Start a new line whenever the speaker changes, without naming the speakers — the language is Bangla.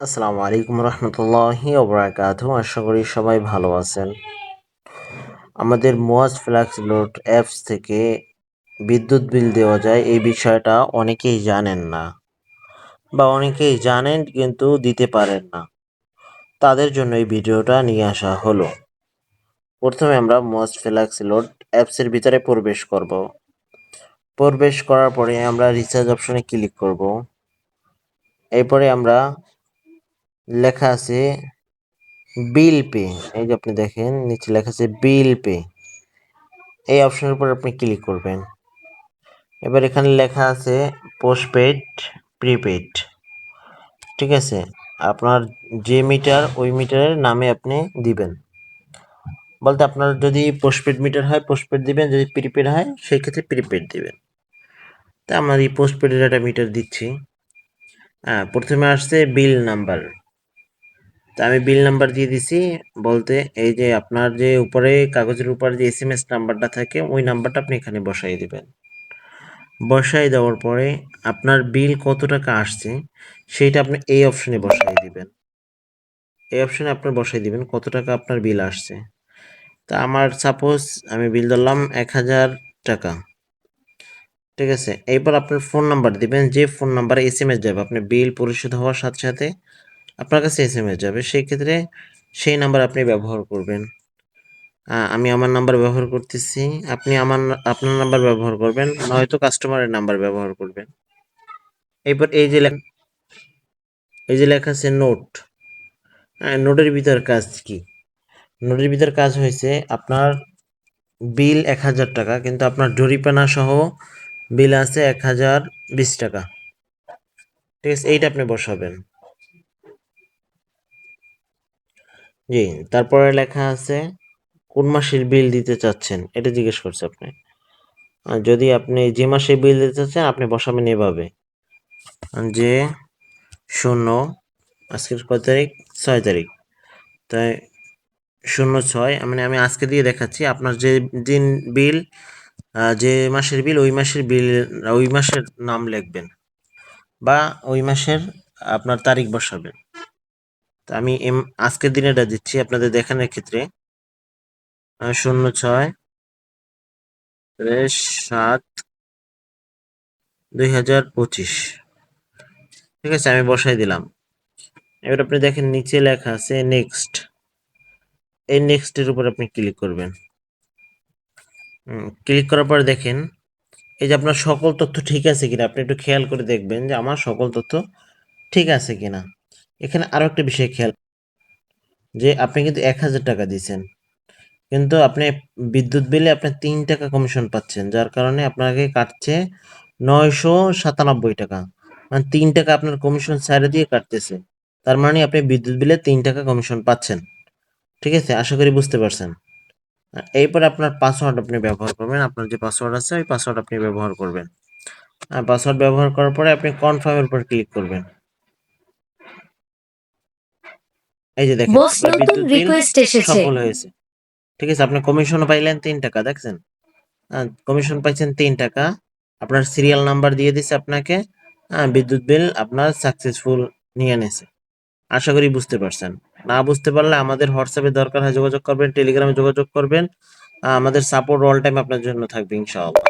আসসালামু আলাইকুম রহমতুল্লাহি ওবরাকাত আশা করি সবাই ভালো আছেন। আমাদের মোয়াজ ফ্ল্যাক্স লোড অ্যাপস থেকে বিদ্যুৎ বিল দেওয়া যায়, এই বিষয়টা অনেকেই জানেন না বা অনেকেই জানেন কিন্তু দিতে পারেন না। তাদের জন্য এই ভিডিওটা নিয়ে আসা হলো। প্রথমে আমরা মোয়াজ ফ্ল্যাক্স লোড অ্যাপসের ভিতরে প্রবেশ করব। প্রবেশ করার পরে আমরা রিচার্জ অপশনে ক্লিক করব। এরপরে আমরা লেখা আছে বিল পে এই যে আপনি দেখেন, নিচে লেখা আছে বিল পে এই অপশনের উপর আপনি ক্লিক করবেন। এবার এখানে লেখা আছে পোস্টপেড প্রিপেড ঠিক আছে? আপনার যে মিটার ওই মিটারের নামে আপনি দিবেন। বলতে আপনার যদি পোস্টপেড মিটার হয় পোস্টপেড দিবেন, যদি প্রিপেড হয়, সেই ক্ষেত্রে প্রিপেড দিবেন। তা আমরা এই পোস্টপেডের একটা মিটার দিচ্ছি। হ্যাঁ প্রথমে আসছে বিল নাম্বার তা আমি বিল নাম্বার দিয়ে দিছি। বলতে এই যে আপনার যে উপরে কাগজের উপর যে এস এম এস নাম্বারটা থাকে, ওই নাম্বারটা আপনি এখানে বসাই দিবেন। বসাই দেওয়ার পরে আপনার বিল কত টাকা আসছে, সেইটা আপনি এই অপশনে বসাই দিবেন। এই অপশনে আপনার বসাই দিবেন কত টাকা আপনার বিল আসছে। তা আমার সাপোজ আমি বিল ধরলাম এক হাজার টাকা। ঠিক আছে? এরপর আপনার ফোন নাম্বার দিবেন, যে ফোন নাম্বারে এস এম এস যাবে, আপনি বিল পরিশোধ হওয়ার সাথে সাথে আপনার কাছে এস এম এস যাবে সেই ক্ষেত্রে সেই নাম্বার আপনি ব্যবহার করবেন। আমি আমার নাম্বার ব্যবহার করতেছি, আপনি আমার আপনার নাম্বার ব্যবহার করবেন নয়তো কাস্টমারের নাম্বার ব্যবহার করবেন। এরপর এই যে এই যে লেখা আছে নোট নোটের ভিতর কাজ কি? নোটের ভিতর কাজ হয়েছে আপনার বিল এক হাজার টাকা, কিন্তু আপনার জরিপানা সহ বিল আছে এক হাজার বিশ টাকা। ঠিক আছে, এইটা আপনি বসাবেন। জি, তারপরে লেখা আছে, কোন মাসের বিল দিতে চাচ্ছেন? এটা জিজ্ঞেস করছে আপনি। যদি আপনি যে মাসে বিল দিতে চাচ্ছেন, আপনি বসাবেন এভাবে। যে শূন্য, আজকের কয় তারিখ? ছয় তারিখ। তাই শূন্য ছয় মানে আমি আজকে দিয়ে দেখাচ্ছি। আপনার যে দিন বিল যে মাসের বিল, ওই মাসের বিল, ওই মাসের নাম লিখবেন। বা ওই মাসের আপনার তারিখ বসাবেন। আমি এম, আজকের দিনেটা দিচ্ছি আপনাদের দেখানোর ক্ষেত্রে। শূন্য ছয় সাত দুই হাজার পঁচিশ। ঠিক আছে, আমি বসাই দিলাম। এবার আপনি দেখেন নিচে লেখা আছে নেক্সট এই নেক্সটের উপর আপনি ক্লিক করবেন। ক্লিক করার পর দেখেন, এই যে আপনার সকল তথ্য ঠিক আছে কিনা, আপনি একটু খেয়াল করে দেখবেন যে আমার সকল তথ্য ঠিক আছে কিনা। এখানে আরও একটা বিষয় খেয়াল যে আপনি কিন্তু এক হাজার টাকা দিয়েছেন। কিন্তু আপনি বিদ্যুৎ বিলে আপনি তিন টাকা কমিশন পাচ্ছেন, যার কারণে আপনাকে কাটছে নয়শো সাতানব্বই টাকা। মানে তিন টাকা আপনার কমিশন ছাড়ে দিয়ে কাটতেছে। তার মানে আপনি বিদ্যুৎ বিলে তিন টাকা কমিশন পাচ্ছেন। ঠিক আছে? আশা করি বুঝতে পারছেন। এরপর আপনার পাসওয়ার্ড আপনি ব্যবহার করবেন। আপনার যে পাসওয়ার্ড আছে, ওই পাসওয়ার্ড আপনি ব্যবহার করবেন। পাসওয়ার্ড ব্যবহার করার পরে আপনি কনফার্মের উপর ক্লিক করবেন। এই যে দেখেন
বস নতুন রিকোয়েস্ট এসেছে।
সফল হয়েছে। ঠিক আছে আপনি কমিশন পাইলেন তিন টাকা দেখছেন? কমিশন পাইছেন তিন টাকা। আপনার সিরিয়াল নাম্বার দিয়ে দিছে আপনাকে। বিদ্যুৎ বিল আপনার সাকসেসফুল নিয়ে নেছে। আশা করি বুঝতে পারছেন। না বুঝতে পারলে আমাদের হোয়াটসঅ্যাপে দরকার হয় যোগাযোগ করবেন টেলিগ্রামে যোগাযোগ করবেন। আমাদের সাপোর্ট অল টাইম আপনার জন্য থাকবে ইনশাআল্লাহ।